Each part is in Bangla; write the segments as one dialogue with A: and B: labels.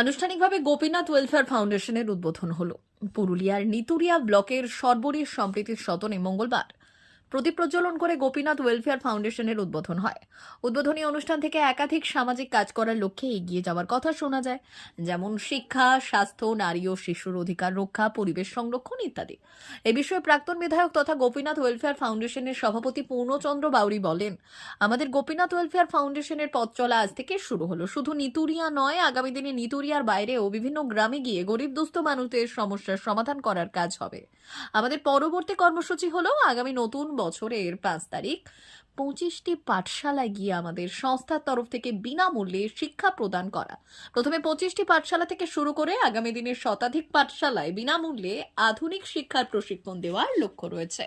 A: আনুষ্ঠানিকভাবে গোপীনাথ ওয়েলফেয়ার ফাউন্ডেশনের উদ্বোধন হলো। পুরুলিয়ার নিতুরিয়া ব্লকের সর্বরী সম্প্রীতির সদনে মঙ্গলবার প্রদীপ প্রজ্বলন করে গোপীনাথ ওয়েলফেয়ার ফাউন্ডেশনের উদ্বোধন হয়। উদ্বোধনী অনুষ্ঠান থেকে একাধিক সামাজিক কাজ করার লক্ষ্যে এগিয়ে যাওয়ার কথা শোনা যায়, যেমন শিক্ষা, স্বাস্থ্য, নারী ও শিশুর অধিকার রক্ষা, পরিবেশ সংরক্ষণ ইত্যাদি। এ বিষয়ে প্রাক্তন বিধায়ক তথা গোপীনাথ ওয়েলফেয়ার ফাউন্ডেশনের সভাপতি পূর্ণচন্দ্র বাউরি বলেন, আমাদের গোপীনাথ ওয়েলফেয়ার ফাউন্ডেশনের পথ চলা আজ থেকে শুরু হলো। শুধু নিতুরিয়া নয়, আগামী দিনে নিতুরিয়ার বাইরেও বিভিন্ন গ্রামে গিয়ে গরিব, দুস্থ মানুষদের সমস্যার সমাধান করার কাজ হবে। আমাদের পরবর্তী কর্মসূচি হলো আগামী নতুন বছরের পাঁচ তারিখ পঁচিশটি পাঠশালায় গিয়ে আমাদের সংস্থার তরফ থেকে বিনামূল্যে শিক্ষা প্রদান করা। প্রথমে পঁচিশটি পাঠশালা থেকে শুরু করে আগামী দিনের শতাধিক পাঠশালায় বিনামূল্যে আধুনিক শিক্ষার প্রশিক্ষণ দেওয়ার লক্ষ্য রয়েছে।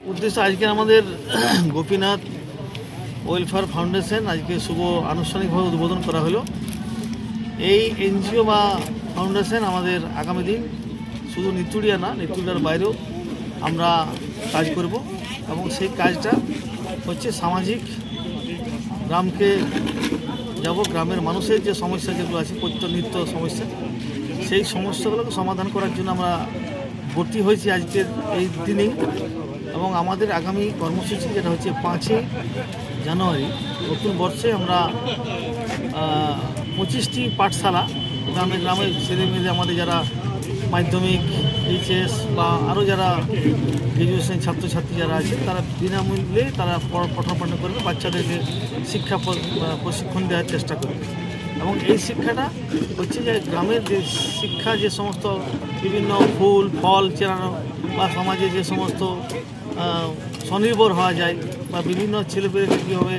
B: উদ্দেশ্য আজকে আমাদের গোপীনাথ ওয়েলফেয়ার ফাউন্ডেশন আজকে শুভ আনুষ্ঠানিকভাবে উদ্বোধন করা হলো। এই এনজিও বা ফাউন্ডেশন আমাদের আগামী দিন শুধু নিতুড়িয়া না নিতুড়িয়ার বাইরেও আমরা কাজ করব এবং সেই কাজটা হচ্ছে সামাজিক গ্রামকে যাব, গ্রামের মানুষের যে সমস্যা যেগুলো আছে নিত্য সমস্যা, সেই সমস্যাগুলোকে সমাধান করার জন্য আমরা ভর্তি হয়েছি আজকের এই দিনেই এবং আমাদের আগামী কর্মসূচি যেটা হচ্ছে পাঁচই জানুয়ারি, নতুন বর্ষে আমরা পঁচিশটি পাঠশালা গ্রামে গ্রামে ছেলে মেয়েদের আমাদের যারা মাধ্যমিক এইচএস বা আরও যারা গ্রাজুয়েশন ছাত্রছাত্রী যারা আছে, তারা বিনামূল্যে তারা পঠন করবে, বাচ্চাদেরকে শিক্ষা প্রশিক্ষণ দেওয়ার চেষ্টা করবে। এবং এই শিক্ষাটা হচ্ছে যে গ্রামের যে শিক্ষা, যে সমস্ত বিভিন্ন ফুল, ফল চেনানো বা সমাজে যে সমস্ত স্বনির্ভর হওয়া যায় বা বিভিন্ন ছেলেপেলেকে কীভাবে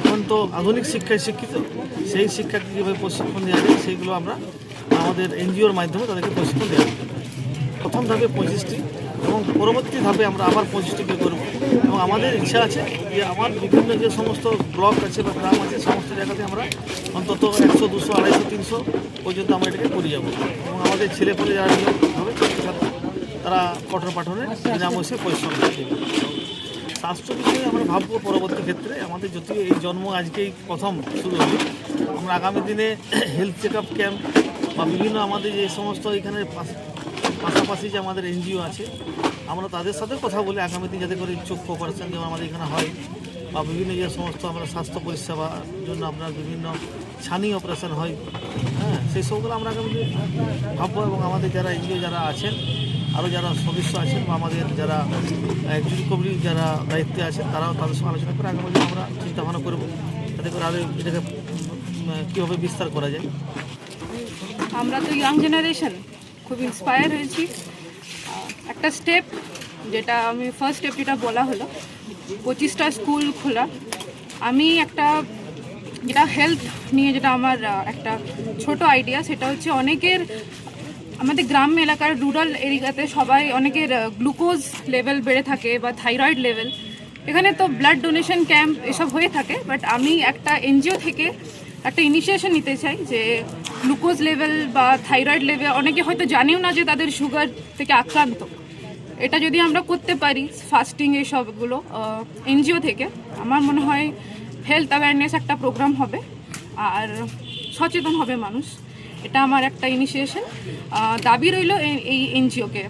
B: এখন তো আধুনিক শিক্ষায় শিক্ষিত, সেই শিক্ষাকে কীভাবে প্রশিক্ষণ দেওয়া যায়, সেইগুলো আমরা আমাদের এনজিওর মাধ্যমে তাদেরকে প্রশিক্ষণ দেওয়া হবে। প্রথম ধাপে পঁচিশটি এবং পরবর্তী ধাপে আমরা আবার পঁচিশটিকে করব। এবং আমাদের ইচ্ছা আছে যে আমার বিভিন্ন যে সমস্ত ব্লক আছে বা গ্রাম আছে, সমস্ত জায়গাতে আমরা অন্তত একশো, দুশো, আড়াইশো, তিনশো পর্যন্ত আমরা এটাকে করে যাব। এবং আমাদের ছেলেপেলে যারা নিয়োগ হবে তারা পঠন পাঠনে বিনামূল্যে পরিশ্রম করবে স্বাস্থ্য বিষয়ে আমরা ভাববো পরবর্তী ক্ষেত্রে। আমাদের যদিও এই জন্ম আজকেই প্রথম শুরু হলো। আমরা আগামী দিনে হেলথ চেক আপ ক্যাম্প বা বিভিন্ন আমাদের যে সমস্ত এখানে পাশাপাশি যে আমাদের এনজিও আছে, আমরা তাদের সাথে কথা বলে, আগামী দিন যাতে করে চক্ষু অপারেশন যেমন আমাদের এখানে হয়, বা বিভিন্ন যে সমস্ত আমরা স্বাস্থ্য পরিষেবার জন্য আপনার বিভিন্ন ছানি অপারেশন হয় হ্যাঁ সেই সবগুলো আমরা আগামী দিনে ভাববো এবং আমাদের যারা এনজিও যারা আছেন, আরও যারা সদস্য আছেন বা আমাদের যারা রিকভারি যারা দায়িত্বে আছেন, তারাও তাদের সঙ্গে আলোচনা করে আগামী দিনে আমরা চিন্তা ভাবনা করব, যাতে করে আরও এটাকে কীভাবে বিস্তার করা যায়।
C: আমরা তো ইয়াং জেনারেশন খুব ইন্সপায়ার হয়েছি। একটা স্টেপ যেটা আমি ফার্স্ট স্টেপ যেটা বলা হলো, পঁচিশটা স্কুল খোলা। আমি একটা, যেটা হেলথ নিয়ে যেটা আমার একটা ছোট আইডিয়া সেটা হচ্ছে অনেকের, আমাদের গ্রাম এলাকার রুরাল এরিয়াতে সবাই অনেকের গ্লুকোজ লেভেল বেড়ে থাকে বা থাইরয়েড লেভেল এখানে তো ব্লাড ডোনেশন ক্যাম্প এসব হয়ে থাকে বাট আমি একটা এনজিও থেকে একটা ইনিশিয়েশন নিতে চাই যে গ্লুকোজ লেভেল বা থাইরয়েড লেভেল, অনেকে হয়তো জানেও না যে তাদের সুগার থেকে আক্রান্ত। এটা যদি আমরা করতে পারি ফাস্টিং এসবগুলো এনজিও থেকে, আমার মনে হয় হেলথ অ্যাওয়ারনেস একটা প্রোগ্রাম হবে, আর সচেতন হবে মানুষ। এটা আমার একটা ইনিশিয়েশন দাবি রইল এই এনজিওকে